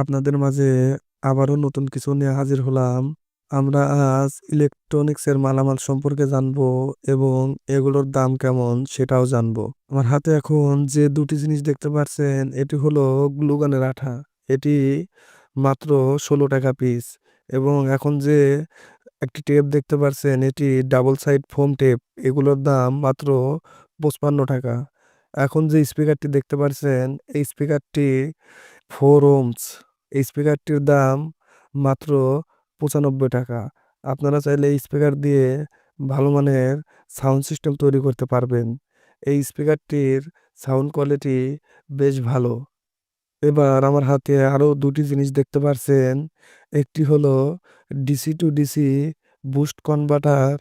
আপনাদের মাঝে আবারও নতুন কিছু নিয়ে হাজির হলাম। আমরা আজ ইলেকট্রনিক্সের মালামাল সম্পর্কে জানব এবং এগুলোর দাম কেমন সেটাও জানব। আমার হাতে এখন যে দুটি জিনিস দেখতে পাচ্ছেন, এটি হলো গ্লুগানের আঠা। এটি মাত্র ষোলো টাকা পিস এবং এখন যে একটি টেপ দেখতে পাচ্ছেন, এটি ডাবল সাইড ফোম টেপ। এগুলোর দাম মাত্র পঁচপান্ন টাকা। এখন যে স্পিকারটি দেখতে পাচ্ছেন, এই স্পিকারটি ফোর ওমস। এই স্পিকারটির দাম মাত্র পঁচানব্বই টাকা। আপনারা চাইলে এই স্পিকার দিয়ে ভালো মানের সাউন্ড সিস্টেম তৈরি করতে পারবেন। এই স্পিকারটির সাউন্ড কোয়ালিটি বেশ ভালো। এবার আমার হাতে আরও দুটি জিনিস দেখতে পারছেন। একটি হলো DC to DC boost converter,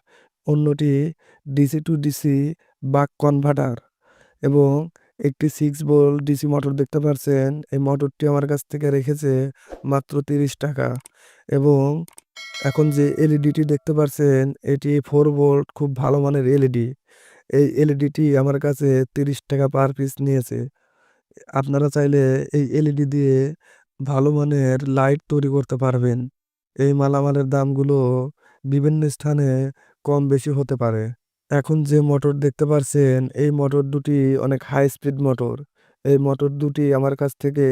অন্যটি DC to DC buck converter এবং একটি সিক্স ভোল্ট ডিসি মোটর দেখতে পারছেন। এই মোটরটি আমার কাছ থেকে রেখেছে মাত্র তিরিশ টাকা। এবং এখন যে এলইডিটি দেখতে পারছেন, এটি ফোর ভোল্ট খুব ভালো মানের এলইডি। এই এলইডিটি আমার কাছে তিরিশ টাকা পার পিস নিয়েছে। আপনারা চাইলে এই এলইডি দিয়ে ভালো মানের লাইট তৈরি করতে পারবেন। এই মালামালের দামগুলো বিভিন্ন স্থানে কম বেশি হতে পারে। এখন যে মোটর দেখতে পারছেন, এই মোটর দুটি অনেক হাই স্পিড মোটর। এই মোটর দুটি আমার কাছ থেকে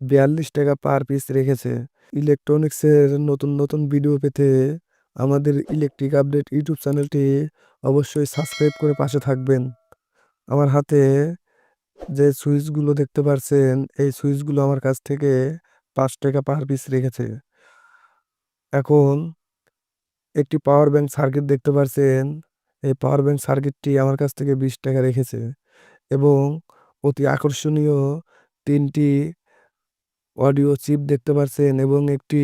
বিয়াল্লিশ টাকা পার পিস রেখেছে। ইলেকট্রনিক্সের নতুন নতুন ভিডিও পেতে আমাদের ইলেকট্রিক আপডেট ইউটিউব চ্যানেলটি অবশ্যই সাবস্ক্রাইব করে পাশে থাকবেন। আমার হাতে যে সুইচগুলো দেখতে পারছেন, এই সুইচগুলো আমার কাছ থেকে পাঁচ টাকা পার পিস রেখেছে। এখন একটি পাওয়ার ব্যাংক সার্কিট দেখতে পাচ্ছেন এই পাওয়ার ব্যাংক সার্কিটটি আমার কাছ থেকে বিশ টাকা রেখেছে এবং অতি আকর্ষণীয় তিনটি অডিও চিপ দেখতে পাচ্ছেন এবং একটি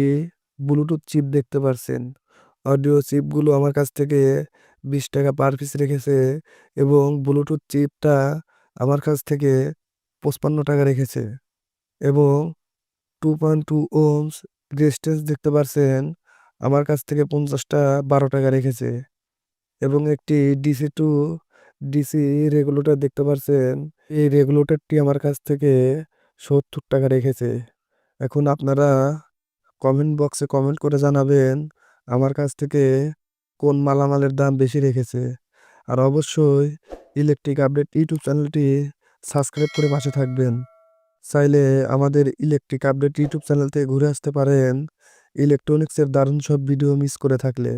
ব্লুটুথ চিপ দেখতে পাচ্ছেন অডিও চিপগুলো আমার কাছ থেকে বিশ টাকা পার পিস রেখেছে এবং ব্লুটুথ চিপটা আমার কাছ থেকে পঁচপান্ন টাকা রেখেছে এবং two point two ohms resistance দেখতে পাচ্ছেন আমার কাছ থেকে পঞ্চাশটা বারো টাকা রেখেছে। এবং একটি ডিসি টু ডিসি রেগুলেটর দেখতে পারছেন। এই রেগুলেটরটি আমার কাছ থেকে সত্তর টাকা রেখেছে। এখন আপনারা কমেন্ট বক্সে কমেন্ট করে জানাবেন আমার কাছ থেকে কোন মালামালের দাম বেশি রেখেছে। আর অবশ্যই ইলেকট্রিক আপডেট ইউটিউব চ্যানেলটি সাবস্ক্রাইব করে পাশে থাকবেন। চাইলে আমাদের ইলেকট্রিক আপডেট ইউটিউব চ্যানেল থেকে ঘুরে আসতে পারেন। ইলেকট্রনিক্সের দারুণ সব ভিডিও মিস করে থাকলে।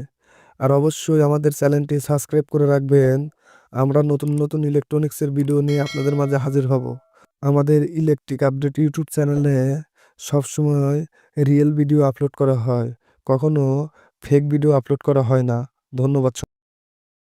আর অবশ্যই আমাদের চ্যানেলটি সাবস্ক্রাইব করে রাখবেন। আমরা নতুন নতুন ইলেকট্রনিক্সের ভিডিও নিয়ে আপনাদের মাঝে হাজির হব। আমাদের ইলেকট্রিক আপডেট ইউটিউব চ্যানেলে সবসময় রিয়েল ভিডিও আপলোড করা হয়। কখনো ফেক ভিডিও আপলোড করা হয় না। ধন্যবাদ